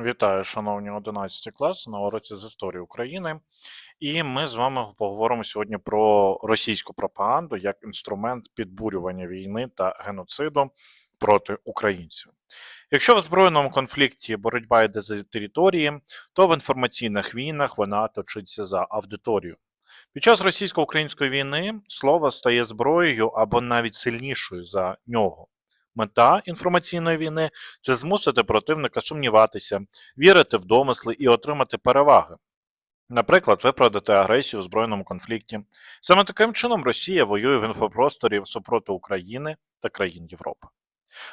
Вітаю, шановні 11 класи на уроці з історії України. І ми з вами поговоримо сьогодні про російську пропаганду як інструмент підбурювання війни та геноциду проти українців. Якщо в збройному конфлікті боротьба йде за території, то в інформаційних війнах вона точиться за аудиторію. Під час російсько-української війни слово стає зброєю або навіть сильнішою за нього. Мета інформаційної війни це змусити противника сумніватися, вірити в домисли і отримати переваги. Наприклад, виправдати агресію у збройному конфлікті. Саме таким чином Росія воює в інфопросторі супроти України та країн Європи.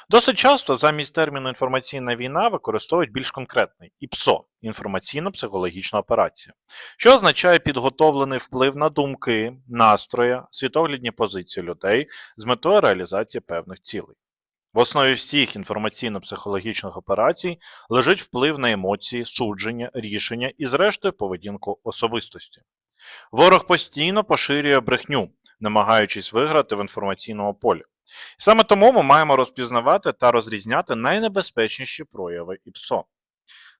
Досить часто замість терміну інформаційна війна використовують більш конкретний ІПСО інформаційно-психологічна операція, що означає підготовлений вплив на думки, настрої, світоглядні позиції людей з метою реалізації певних цілей. В основі всіх інформаційно-психологічних операцій лежить вплив на емоції, судження, рішення і, зрештою, поведінку особистості. Ворог постійно поширює брехню, намагаючись виграти в інформаційному полі. Саме тому ми маємо розпізнавати та розрізняти найнебезпечніші прояви ІПСО.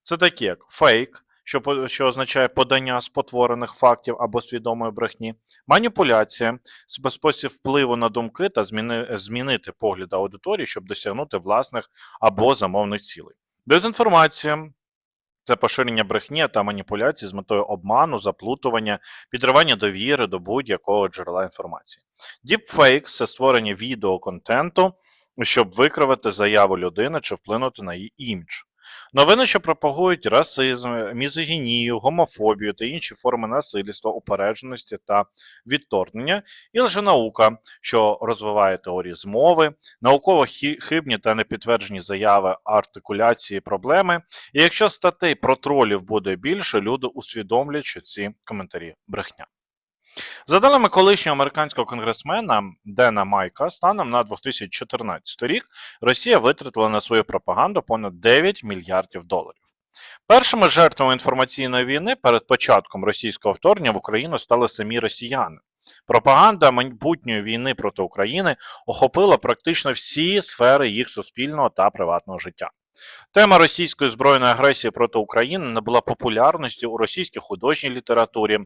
Це такі як фейк, що що означає подання спотворених фактів або свідомої брехні, маніпуляція, спосіб впливу на думки та зміни, змінити погляд аудиторії, щоб досягнути власних або замовних цілей. Дезінформація. Це поширення брехні та маніпуляцій з метою обману, заплутування, підривання довіри до будь-якого джерела інформації. Deepfake – це створення відеоконтенту, щоб викривати заяву людини чи вплинути на її імідж. Новини, що пропагують расизм, мізогінію, гомофобію та інші форми насильства, упередженості та відторгнення, і лженаука, що розвиває теорії змови, науково хибні та непідтверджені заяви артикуляції проблеми. І якщо статей про тролів буде більше, люди усвідомлять, що ці коментарі брехня. За даними колишнього американського конгресмена Дена Майка, станом на 2014 рік Росія витратила на свою пропаганду понад 9 мільярдів доларів. Першими жертвами інформаційної війни перед початком російського вторгнення в Україну стали самі росіяни. Пропаганда майбутньої війни проти України охопила практично всі сфери їх суспільного та приватного життя. Тема російської збройної агресії проти України набула популярності у російській художній літературі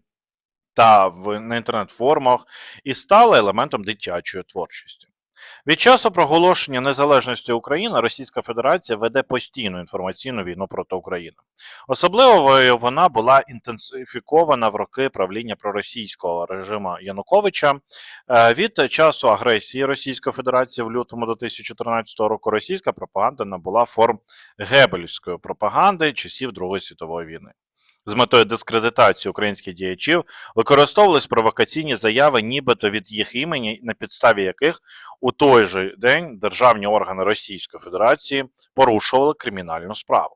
та в на інтернет-форумах і стала елементом дитячої творчості. Від часу проголошення незалежності України Російська Федерація веде постійну інформаційну війну проти України. Особливо вона була інтенсифікована в роки правління проросійського режиму Януковича. Е, Від часу агресії Російської Федерації в лютому 2014 року російська пропаганда набула форм гебельської пропаганди часів Другої світової війни. З метою дискредитації українських діячів використовувались провокаційні заяви, нібито від їх імені, на підставі яких у той же день державні органи Російської Федерації порушували кримінальну справу.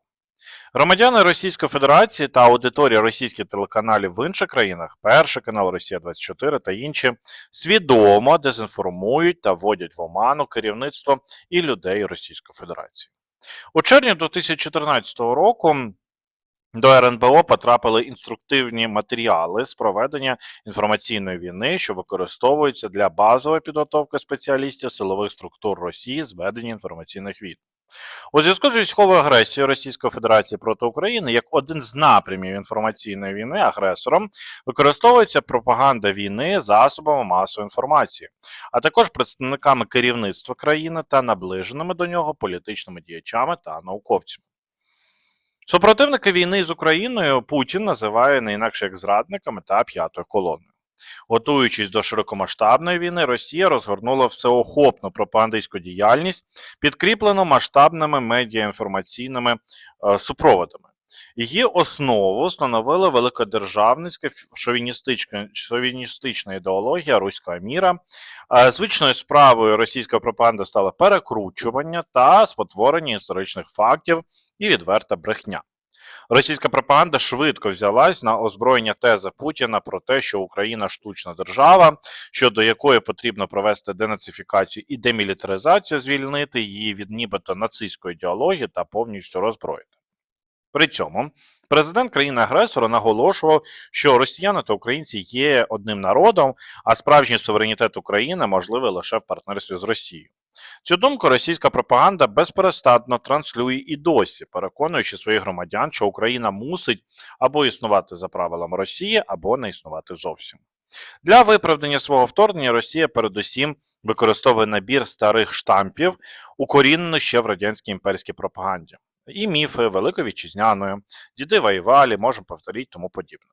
Громадяни Російської Федерації та аудиторія російських телеканалів в інших країнах, перший канал Росія 24 та інші, свідомо дезінформують та вводять в оману керівництво і людей Російської Федерації. У червні 2014 року до РНБО потрапили інструктивні матеріали з проведення інформаційної війни, що використовуються для базової підготовки спеціалістів силових структур Росії з ведення інформаційних війн. У зв'язку з військовою агресією Російської Федерації проти України як один з напрямів інформаційної війни агресором використовується пропаганда війни засобами масової інформації, а також представниками керівництва країни та наближеними до нього політичними діячами та науковцями. Супротивники війни з Україною Путін називає не інакше як зрадниками та п'ятою колоною. Готуючись до широкомасштабної війни, Росія розгорнула всеохопну пропагандистську діяльність, підкріплену масштабними медіаінформаційними е, супроводами. Її основу становила великодержавницька шовіністична, шовіністична ідеологія руського міра. Звичною справою російської пропаганди стало перекручування та спотворення історичних фактів і відверта брехня. Російська пропаганда швидко взялась на озброєння тези Путіна про те, що Україна штучна держава, щодо якої потрібно провести денацифікацію і демілітаризацію, звільнити її від нібито нацистської ідеології та повністю роззброїти. При цьому президент країни-агресора наголошував, що росіяни та українці є одним народом, а справжній суверенітет України можливий лише в партнерстві з Росією. Цю думку російська пропаганда безперестанно транслює і досі, переконуючи своїх громадян, що Україна мусить або існувати за правилами Росії, або не існувати зовсім. Для виправдання свого вторгнення Росія передусім використовує набір старих штампів, укорінених ще в радянській імперській пропаганді. І міфи Великої Вітчизняної, діди воювали, можемо повторити, тому подібне.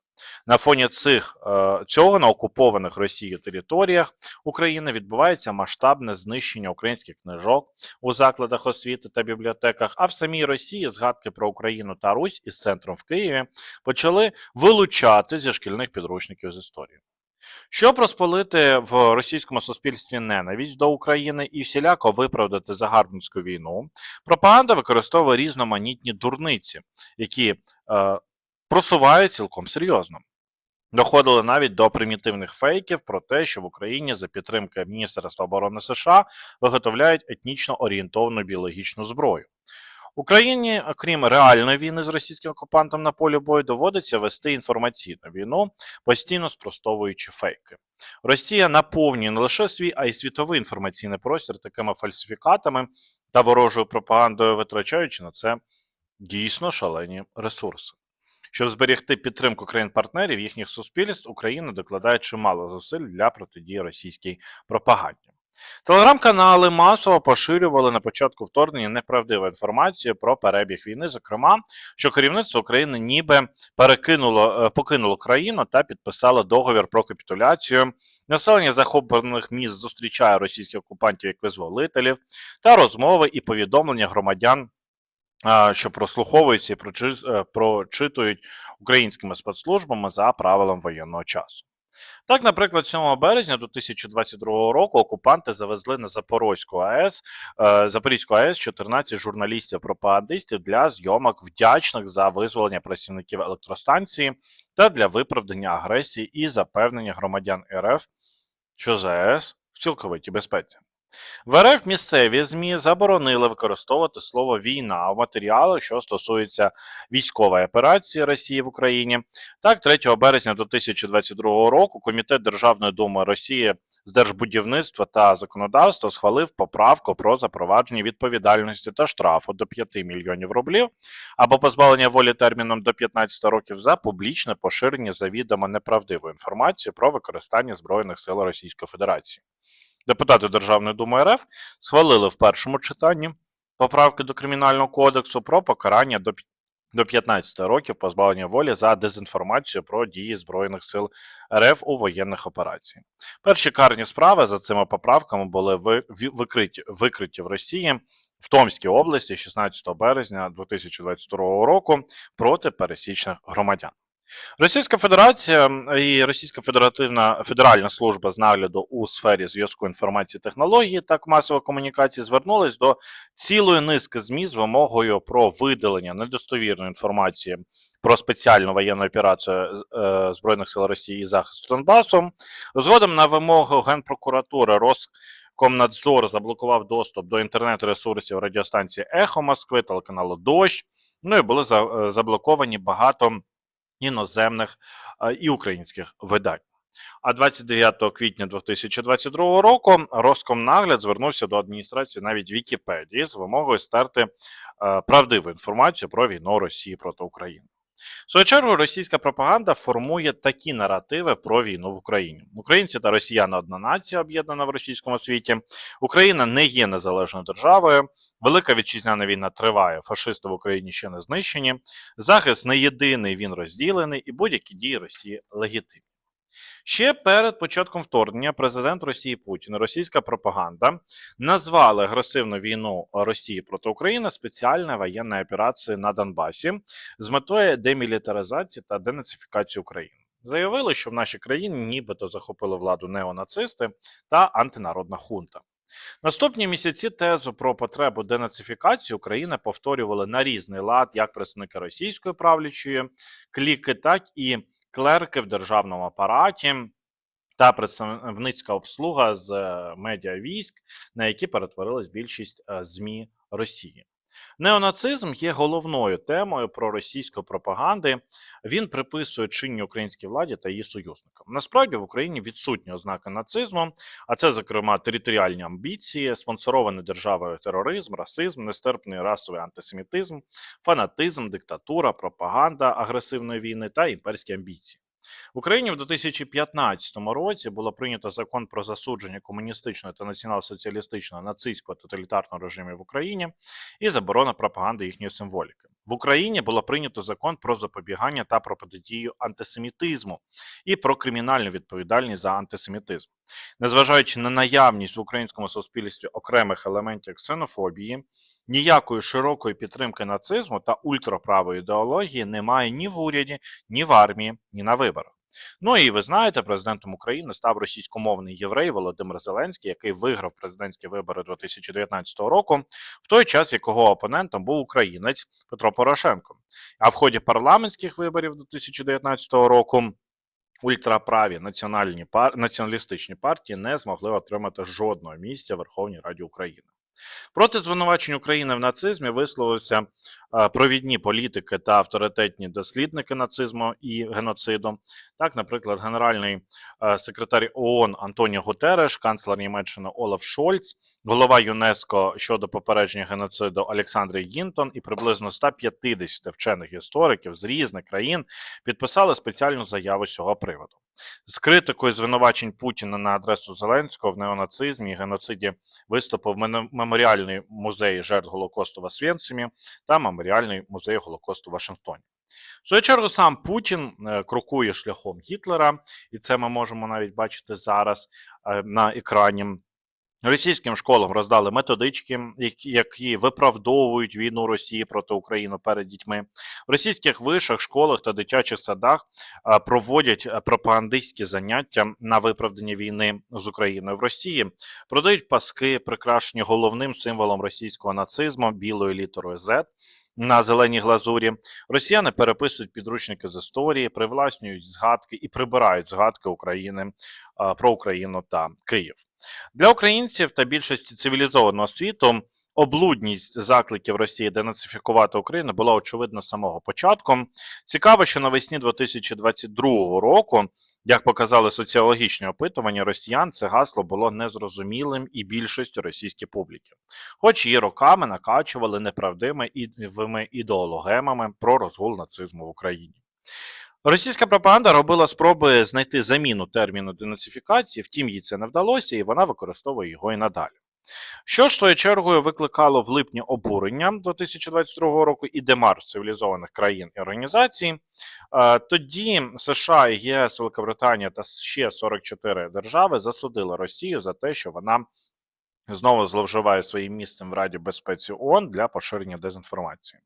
На фоні цих е, цього на окупованих Росією територіях України відбувається масштабне знищення українських книжок у закладах освіти та бібліотеках. А в самій Росії згадки про Україну та Русь із центром в Києві почали вилучати зі шкільних підручників з історії. Щоб розпалити в російському суспільстві ненависть до України і всіляко виправдати загарбницьку війну, пропаганда використовує різноманітні дурниці, які е, просувають цілком серйозно. Доходили навіть до примітивних фейків про те, що в Україні за підтримки Міністерства оборони США виготовляють етнічно орієнтовану біологічну зброю. Україні, окрім реальної війни з російським окупантом на полі бою, доводиться вести інформаційну війну, постійно спростовуючи фейки. Росія наповнює не лише свій, а й світовий інформаційний простір такими фальсифікатами та ворожою пропагандою, витрачаючи на це дійсно шалені ресурси. Щоб зберегти підтримку країн-партнерів їхніх суспільств, Україна докладає чимало зусиль для протидії російській пропаганді. Телеграм-канали масово поширювали на початку вторгнення неправдиву інформацію про перебіг війни, зокрема, що керівництво України ніби перекинуло е, покинуло країну та підписало договір про капітуляцію. Населення захоплених міст зустрічає російських окупантів як визволителів та розмови і повідомлення громадян що прослуховуються і е, прочитують українськими спецслужбами за правилам воєнного часу. Так, наприклад, 7 березня 2022 року окупанти завезли на Запорозьку АЕС е, Запорізьку АЕС 14 журналістів-пропагандистів для зйомок вдячних за визволення працівників електростанції та для виправдання агресії і запевнення громадян РФ, що ЗАЕС в цілковитій безпеці. В РФ місцеві ЗМІ заборонили використовувати слово війна в матеріалах, що стосуються військової операції Росії в Україні. Так, 3 березня 2022 року Комітет Державної думи Росії з держбудівництва та законодавства схвалив поправку про запровадження відповідальності та штрафу до 5 мільйонів рублів або позбавлення волі терміном до 15 років за публічне поширення завідомо неправдивої інформації про використання збройних сил Російської Федерації. Депутати Державної думи РФ схвалили в першому читанні поправки до Кримінального кодексу про покарання до до 15 років позбавлення волі за дезінформацію про дії Збройних сил РФ у воєнних операціях. Перші карні справи за цими поправками були викриті, викриті в Росії в Томській області 16 березня 2022 року проти пересічних громадян. Російська Федерація і Російська Федеративна Федеральна служба з нагляду у сфері зв'язку інформації технології та масової комунікації звернулись до цілої низки ЗМІ з вимогою про видалення недостовірної інформації про спеціальну воєнну операцію е, Збройних сил Росії і захисту Донбасу. Згодом на вимогу Генпрокуратури Роскомнадзор заблокував доступ до інтернет-ресурсів радіостанції Ехо Москви, телеканалу Дощ. Ну і були е, заблоковані багато іноземних е, і українських видань. А 29 квітня 2022 року Роскомнагляд звернувся до адміністрації навіть Вікіпедії з вимогою стерти е, правдиву інформацію про війну Росії проти України. В свою чергу російська пропаганда формує такі наративи про війну в Україні. Українці та росіяни одна нація об'єднана в російському світі. Україна не є незалежною державою. Велика вітчизняна війна триває. Фашисти в Україні ще не знищені. Захист не єдиний, він розділений, і будь-які дії Росії легітимні. Ще перед початком вторгнення президент Росії Путін російська пропаганда назвали агресивну війну Росії проти України спеціальною воєнною операцією на Донбасі з метою демілітаризації та денацифікації України. Заявили, що в нашій країні нібито захопили владу неонацисти та антинародна хунта. Наступні місяці тезу про потребу денацифікації України повторювали на різний лад як представники російської правлячої кліки, так і клерки в державному апараті та представницька обслуга з медіа медіавійськ, на які перетворилась більшість е, ЗМІ Росії. Неонацизм є головною темою проросійської пропаганди. Він приписує чинній українській владі та її союзникам. Насправді в Україні відсутні ознаки нацизму, а це, зокрема, територіальні амбіції, спонсорований державою тероризм, расизм, нестерпний расовий антисемітизм, фанатизм, диктатура, пропаганда агресивної війни та імперські амбіції. В Україні в 2015 році було прийнято закон про засудження комуністичного та націонал-соціалістичного нацистського тоталітарного режимів в Україні і заборона пропаганди їхньої символіки. В Україні було прийнято закон про запобігання та про протидію антисемітизму і про кримінальну відповідальність за антисемітизм. Незважаючи на наявність в українському суспільстві окремих елементів ксенофобії, ніякої широкої підтримки нацизму та ультраправої ідеології немає ні в уряді, ні в армії, ні на виборах. Ну і ви знаєте, президентом України став російськомовний єврей Володимир Зеленський, який виграв президентські вибори 2019 року, в той час якого опонентом був українець Петро Порошенко. А в ході парламентських виборів 2019 року. Ультраправі національні пар... націоналістичні партії не змогли отримати жодного місця в Верховній Раді України. Проти звинувачень України в нацизмі висловилися е, провідні політики та авторитетні дослідники нацизму і геноциду. Так, наприклад, генеральний е, секретар ООН Антоніо Гутереш, канцлер Німеччини Олаф Шольц, голова ЮНЕСКО щодо попередження геноциду Олександр Гінтон і приблизно 150 вчених істориків з різних країн підписали спеціальну заяву з цього приводу. З критикою звинувачень Путіна на адресу Зеленського в неонацизмі і геноциді виступив мене- меморіальний музей жертв Голокосту в Освєнцимі та меморіальний музей Голокосту в Вашингтоні. В свою чергу сам Путін е, крокує шляхом Гітлера, і це ми можемо навіть бачити зараз е, на екрані. Російським школам роздали методички, які, виправдовують війну Росії проти України перед дітьми. В російських вишах, школах та дитячих садах проводять пропагандистські заняття на виправдання війни з Україною в Росії, продають паски, прикрашені головним символом російського нацизму білою літерою Z на зеленій глазурі. Росіяни переписують підручники з історії, привласнюють згадки і прибирають згадки України про Україну та Київ. Для українців та більшості цивілізованого світу облудність закликів Росії денацифікувати Україну була очевидна з самого початку. Цікаво, що навесні 2022 року, як показали соціологічні опитування, росіян це гасло було незрозумілим і більшості російської публіки, хоч її роками накачували неправдивими ідеологемами про розгул нацизму в Україні. Російська пропаганда робила спроби знайти заміну терміну денацифікації, втім їй це не вдалося, і вона використовує його і надалі. Що ж своєю чергою викликало в липні обурення 2022 року і демарш цивілізованих країн і організацій. Е, Тоді США, ЄС, Великобританія та ще 44 держави засудили Росію за те, що вона знову зловживає своїм місцем в Раді безпеці ООН для поширення дезінформації.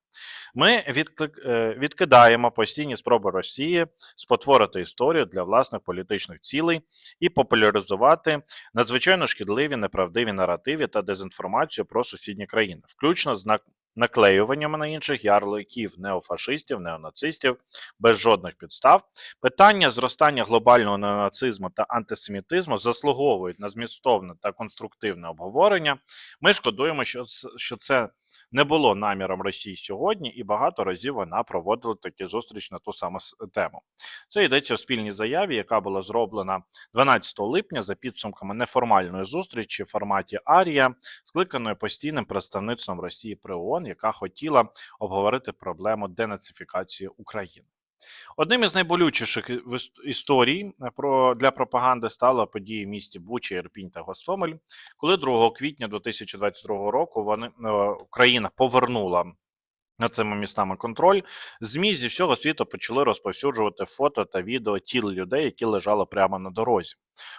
Ми відклик, е, відкидаємо постійні спроби Росії спотворити історію для власних політичних цілей і популяризувати надзвичайно шкідливі неправдиві наративи та дезінформацію про сусідні країни, включно з наклеюваннями на інших ярликів неофашистів, неонацистів без жодних підстав. Питання зростання глобального неонацизму та антисемітизму заслуговують на змістовне та конструктивне обговорення. Ми шкодуємо, що це, не було наміром Росії сьогодні, і багато разів вона проводила такі зустріч на ту саму тему. Це йдеться у спільній заяві, яка була зроблена 12 липня за підсумками неформальної зустрічі в форматі Арія, скликаної постійним представництвом Росії при ООН, яка хотіла обговорити проблему денацифікації України. Одним із найболючіших історій е, про для пропаганди стало події в місті Буча, Ірпінь та Гостомель, коли 2 квітня 2022 року вони е, Україна повернула над цими містами контроль. ЗМІ зі всього світу почали розповсюджувати фото та відео тіл людей, які лежали прямо на дорозі.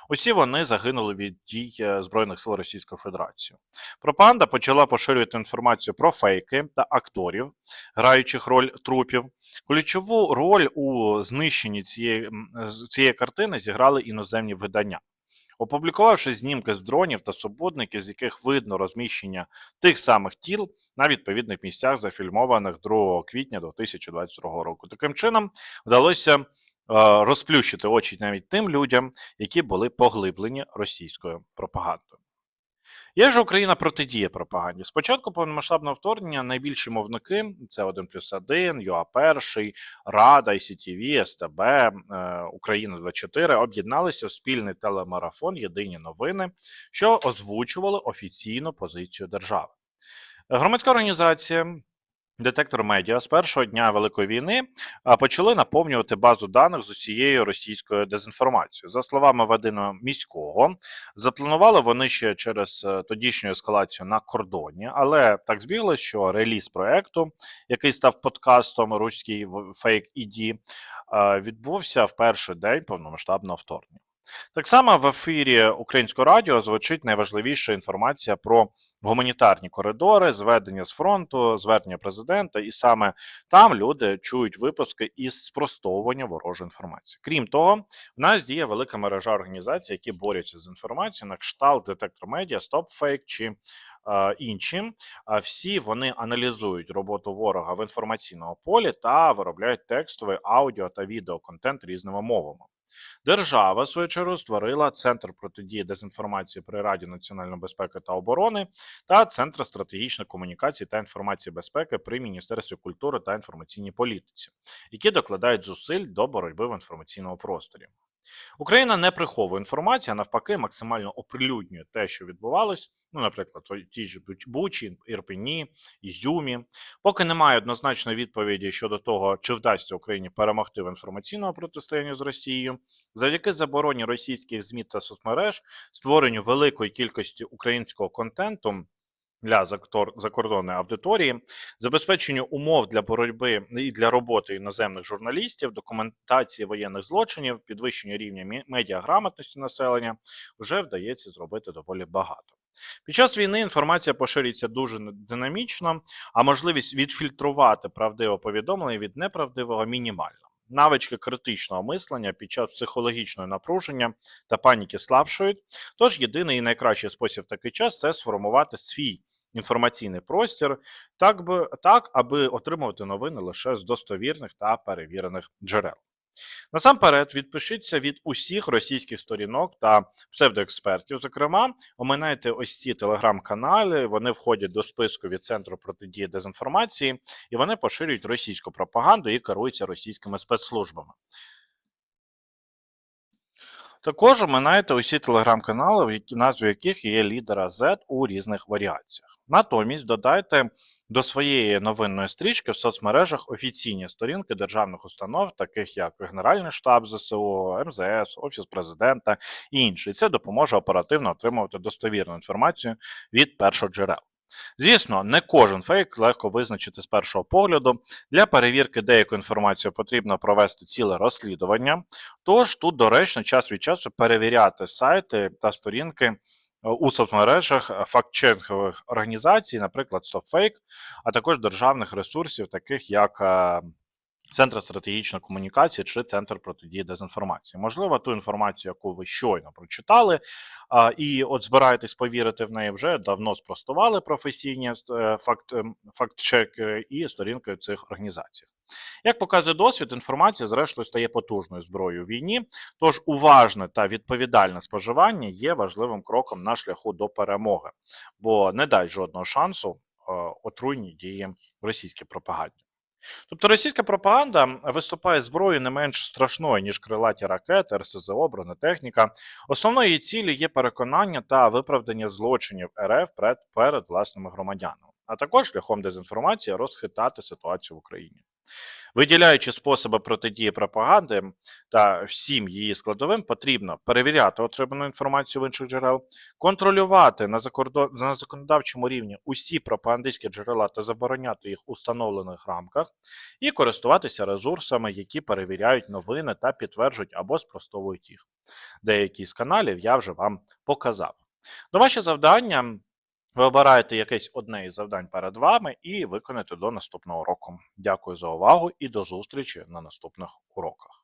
Усі вони загинули від дій е, Збройних сил Російської Федерації. Пропаганда почала поширювати інформацію про фейки та акторів, граючих роль трупів. Ключову роль у знищенні цієї, цієї картини зіграли іноземні видання. Опублікувавши знімки з дронів та супутників, з яких видно розміщення тих самих тіл на відповідних місцях, зафільмованих 2 квітня 2022 року. Таким чином вдалося е, розплющити очі навіть тим людям, які були поглиблені російською пропагандою. Як же Україна протидіє пропаганді? Спочатку повномасштабного вторгнення найбільші мовники це 1 плюс 1, ЮА1, Рада, ICTV, СТБ, е, Україна 24 об'єдналися у спільний телемарафон Єдині новини, що озвучували офіційну позицію держави. Громадська організація Детектор медіа з першого дня Великої війни почали наповнювати базу даних з усією російською дезінформацією. За словами Вадима міського, запланували вони ще через е, тодішню ескалацію на кордоні, але так збігло, що реліз проекту, який став подкастом Руський фейк іді, відбувся в перший день повномасштабного вторгнення. Так само в ефірі Українського радіо звучить найважливіша інформація про гуманітарні коридори, зведення з фронту, звернення президента, і саме там люди чують випуски із спростовування ворожої інформації. Крім того, в нас діє велика мережа організацій, які борються з інформацією на кшталт детектор медіа, StopFake чи е, інші. Всі вони аналізують роботу ворога в інформаційному полі та виробляють текстовий аудіо та відеоконтент різними мовами. Держава в свою чергу створила Центр протидії дезінформації при Раді національної безпеки та оборони та Центр стратегічної комунікації та інформації безпеки при Міністерстві культури та інформаційній політиці, які докладають зусиль до боротьби в інформаційному просторі. Україна не приховує інформацію, а навпаки, максимально оприлюднює те, що відбувалось. Ну, наприклад, в тій ж Бучі, Ірпені, Ізюмі. Поки немає однозначної відповіді щодо того, чи вдасться Україні перемогти в інформаційному протистоянні з Росією, завдяки забороні російських ЗМІ та соцмереж, створенню великої кількості українського контенту для закордонної аудиторії, забезпеченню умов для боротьби і для роботи іноземних журналістів, документації воєнних злочинів, підвищення рівня медіаграмотності населення вже вдається зробити доволі багато. Під час війни інформація поширюється дуже динамічно, а можливість відфільтрувати правдиве повідомлення від неправдивого мінімальна. Навички критичного мислення під час психологічного напруження та паніки слабшують. Тож єдиний і найкращий спосіб в такий час це сформувати свій інформаційний простір, так би так, аби отримувати новини лише з достовірних та перевірених джерел. Насамперед, відпишіться від усіх російських сторінок та псевдоекспертів. Зокрема, оминайте ось ці телеграм-канали. Вони входять до списку від центру протидії дезінформації, і вони поширюють російську пропаганду і керуються російськими спецслужбами. Також оминайте усі телеграм-канали, в назві яких є лідера Z у різних варіаціях. Натомість додайте до своєї новинної стрічки в соцмережах офіційні сторінки державних установ, таких як Генеральний штаб ЗСУ, МЗС, Офіс президента і інші. Це допоможе оперативно отримувати достовірну інформацію від першоджерел. Звісно, не кожен фейк легко визначити з першого погляду. Для перевірки деякої інформації потрібно провести ціле розслідування. Тож тут доречно час від часу перевіряти сайти та сторінки у соцмережах фактченкових організацій, наприклад, StopFake, а також державних ресурсів, таких як е, Центр стратегічної комунікації чи центр протидії дезінформації. Можливо, ту інформацію, яку ви щойно прочитали, і от збираєтесь повірити в неї, вже давно спростували професійні е, факт, ем, факт-чеки і сторінки цих організацій. Як показує досвід, інформація, зрештою, стає потужною зброєю в війні, тож уважне та відповідальне споживання є важливим кроком на шляху до перемоги, бо не дасть жодного шансу е, отруйній дії російській пропаганді. Тобто російська пропаганда виступає зброєю не менш страшною, ніж крилаті ракети, РСЗО, бронетехніка. Основною її цілі є переконання та виправдання злочинів РФ перед, перед власними громадянами, а також шляхом дезінформації розхитати ситуацію в Україні. Виділяючи способи протидії пропаганди та всім її складовим, потрібно перевіряти отриману інформацію в інших джерел, контролювати на на законодавчому рівні усі пропагандистські джерела та забороняти їх у встановлених рамках, і користуватися ресурсами, які перевіряють новини та підтверджують або спростовують їх. Деякі з каналів я вже вам показав. До ваше завдання. Ви обираєте якесь одне із завдань перед вами і виконаєте до наступного року. Дякую за увагу і до зустрічі на наступних уроках.